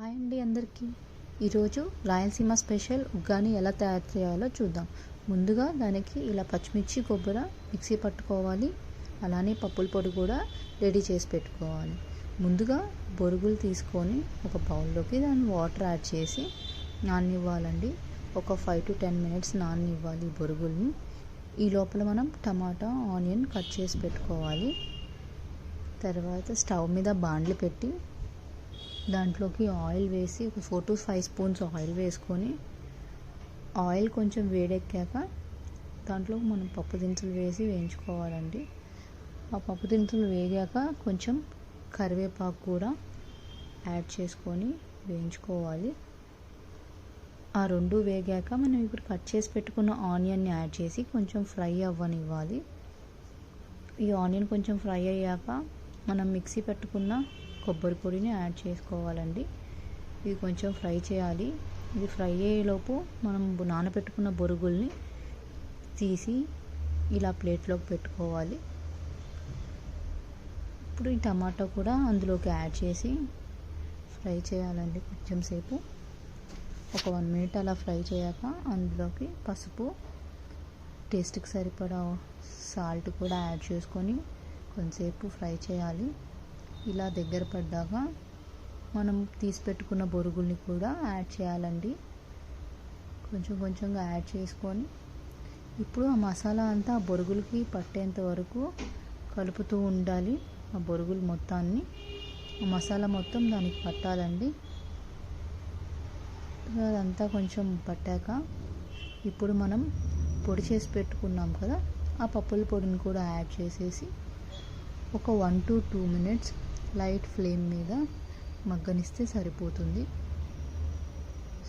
Hi అండి అందరికీ. ఈరోజు రాయలసీమ స్పెషల్ ఉగ్గాని ఎలా తయారు చేయాలో చూద్దాం. ముందుగా దానికి ఇలా పచ్చిమిర్చి కొబ్బరి మిక్సీ పట్టుకోవాలి. అలానే పప్పుల పొడి కూడా రెడీ చేసి పెట్టుకోవాలి. ముందుగా బొరుగులు తీసుకొని ఒక బౌల్లోకి దాన్ని వాటర్ యాడ్ చేసి నాననివ్వాలండి. ఒక ఫైవ్ టు టెన్ మినిట్స్ నాననివ్వాలి ఈ బొరుగుల్ని. ఈ లోపల మనం టమాటా ఆనియన్ కట్ చేసి పెట్టుకోవాలి. తర్వాత స్టవ్ మీద బాండ్లు పెట్టి దాంట్లోకి ఆయిల్ వేసి ఒక four to five spoons oil వేసుకొని ఆయిల్ కొంచెం వేడెక్కాక దాంట్లో మనం పప్పు దినుసులు వేసి వేయించుకోవాలండి. ఆ పప్పు దినుసులు వేగాక కొంచెం కరివేపాకు కూడా యాడ్ చేసుకొని వేయించుకోవాలి. ఆ రెండు వేగాక మనం ఇప్పుడు కట్ చేసి పెట్టుకున్న ఆనియన్ని యాడ్ చేసి కొంచెం ఫ్రై అవ్వనివ్వాలి. ఈ ఆనియన్ కొంచెం ఫ్రై అయ్యాక మనం మిక్సీ పెట్టుకున్న కొబ్బరి పొడిని యాడ్ చేసుకోవాలండి. ఇది కొంచెం ఫ్రై చేయాలి. ఇది ఫ్రై అయ్యేలోపు మనం నానబెట్టుకున్న బొరుగుల్ని తీసి ఇలా ప్లేట్లోకి పెట్టుకోవాలి. ఇప్పుడు ఈ టమాటా కూడా అందులోకి యాడ్ చేసి ఫ్రై చేయాలండి కొంచెం సేపు. ఒక వన్ మినిట్ అలా ఫ్రై చేయాక అందులోకి పసుపు టేస్ట్కి సరిపడా సాల్ట్ కూడా యాడ్ చేసుకొని కొంతసేపు ఫ్రై చేయాలి. ఇలా దగ్గర పడ్డాక మనం తీసి పెట్టుకున్న బొరుగుల్ని కూడా యాడ్ చేయాలండి. కొంచెం కొంచెంగా యాడ్ చేసుకొని ఇప్పుడు ఆ మసాలా అంతా ఆ బొరుగులకి పట్టేంత వరకు కలుపుతూ ఉండాలి. ఆ బొరుగులు మొత్తాన్ని ఆ మసాలా మొత్తం దానికి పట్టాలండి. అదంతా కొంచెం పట్టాక ఇప్పుడు మనం పొడి చేసి పెట్టుకున్నాం కదా ఆ పప్పుల పొడిని కూడా యాడ్ చేసేసి ఒక one to two minutes light flame మీద మగ్గనిస్తే సరిపోతుంది.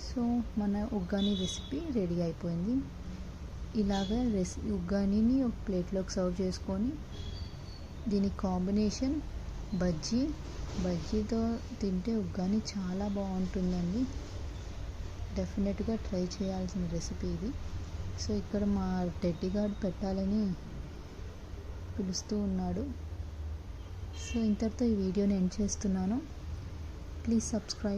సో మన ఉగ్గాని రెసిపీ రెడీ అయిపోయింది. ఇలాగ రెసి ఉగ్గానీని ఒక ప్లేట్లోకి సర్వ్ చేసుకొని దీని కాంబినేషన్ బజ్జీ బజ్జీతో తింటే ఉగ్గాని చాలా బాగుంటుందండి. డెఫినెట్గా ట్రై చేయాల్సిన రెసిపీ ఇది. సో ఇక్కడ మా టెడ్డీ గార్డ్ పెట్టాలని పిలుస్తూ ఉన్నాడు. సో ఇంతటితో ఈ వీడియోని ఎండ్ చేస్తున్నాను. Please subscribe.